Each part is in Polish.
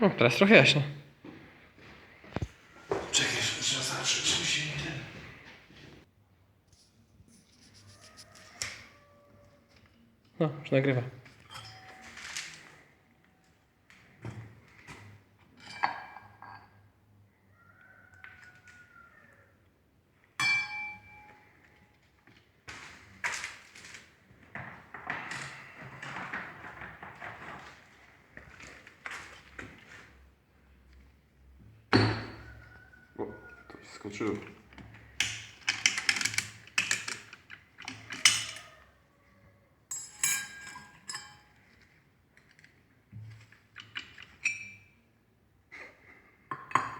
No, teraz trochę jaśniej. Czekaj, jeszcze trzeba zatrzeć, żeby się ten... No, już nagrywa. O,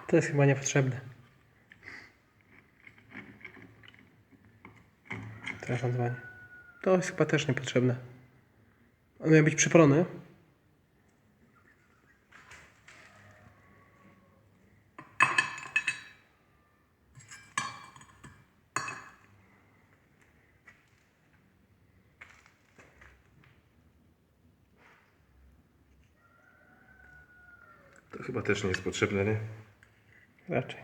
to jest chyba niepotrzebne. Teraz on dzwoni. To jest chyba też niepotrzebne. On miał być przyprony. Chyba też nie jest potrzebne, nie? Raczej.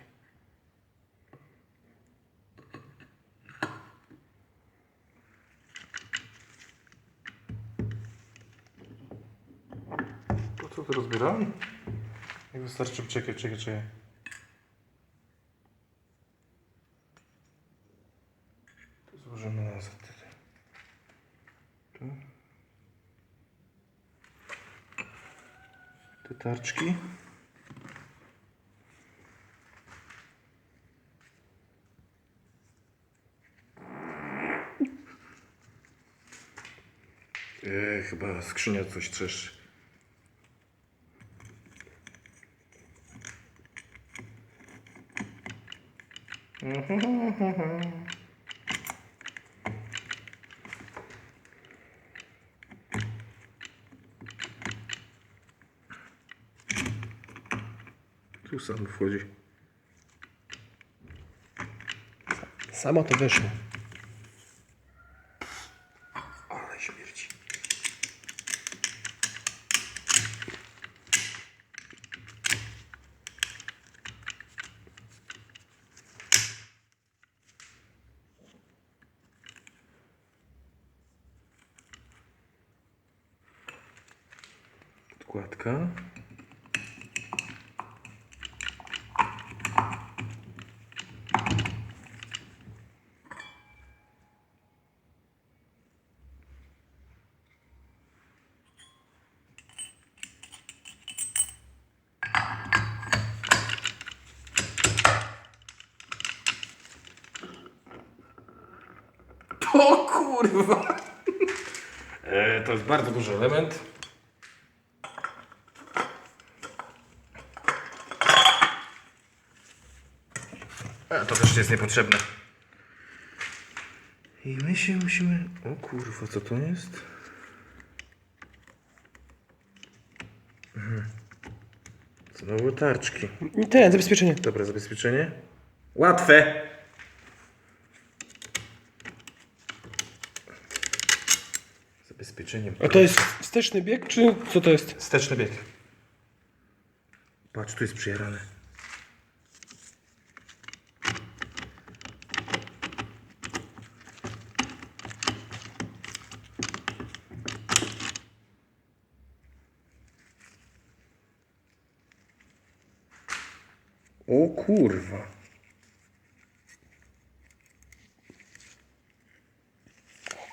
Po co to rozbieram? Jak wystarczy, czekaj, czekaj, czekaj. Tu złożymy nazad tutaj. Tu. Te tarczki. Eee, chyba skrzynia coś trzeszczy. Tu sam wchodzi. Samo to wyszło. Podkładka. O kurwa! E, to jest bardzo duży element. A to też jest niepotrzebne. I my się musimy... O kurwa, co to jest? Mhm. Znowu tarczki. Ten, zabezpieczenie. Dobre zabezpieczenie. Łatwe! Zabezpieczenie. A to jest wsteczny bieg, czy co to jest? Wsteczny bieg. Patrz, tu jest przyjarane. O kurwa.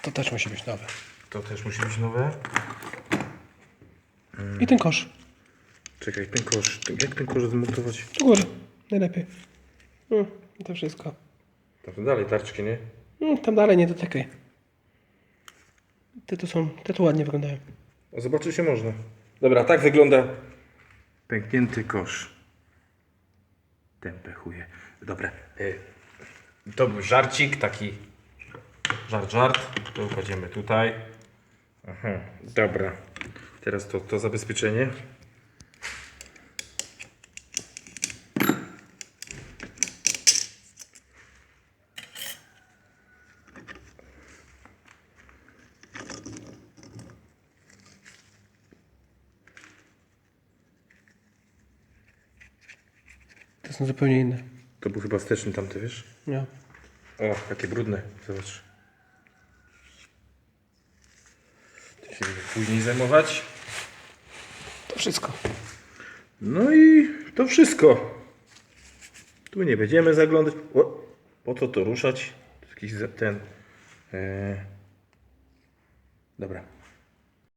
To też musi być nowe. To też musi być nowe. I ten kosz. Czekaj, ten kosz. Jak ten kosz zmontować? Do góry. Najlepiej. No, i to wszystko. Tam dalej tarczki, nie? No, tam dalej nie dotykaj. Te tu są, te tu ładnie wyglądają. Zobaczyć się można. Dobra, tak wygląda pęknięty kosz. Tempę chuje. Dobra. y, To był żarcik, taki żart, żart. To kładziemy tutaj. Aha, dobra. Teraz to, to zabezpieczenie. To są zupełnie inne. To był chyba wsteczny tamty, wiesz? Nie. O, jakie brudne. Zobacz. To się będę później zajmować. To wszystko. No i to wszystko. Tu nie będziemy zaglądać. O, po co to ruszać? To Jakiś za- ten. E... Dobra.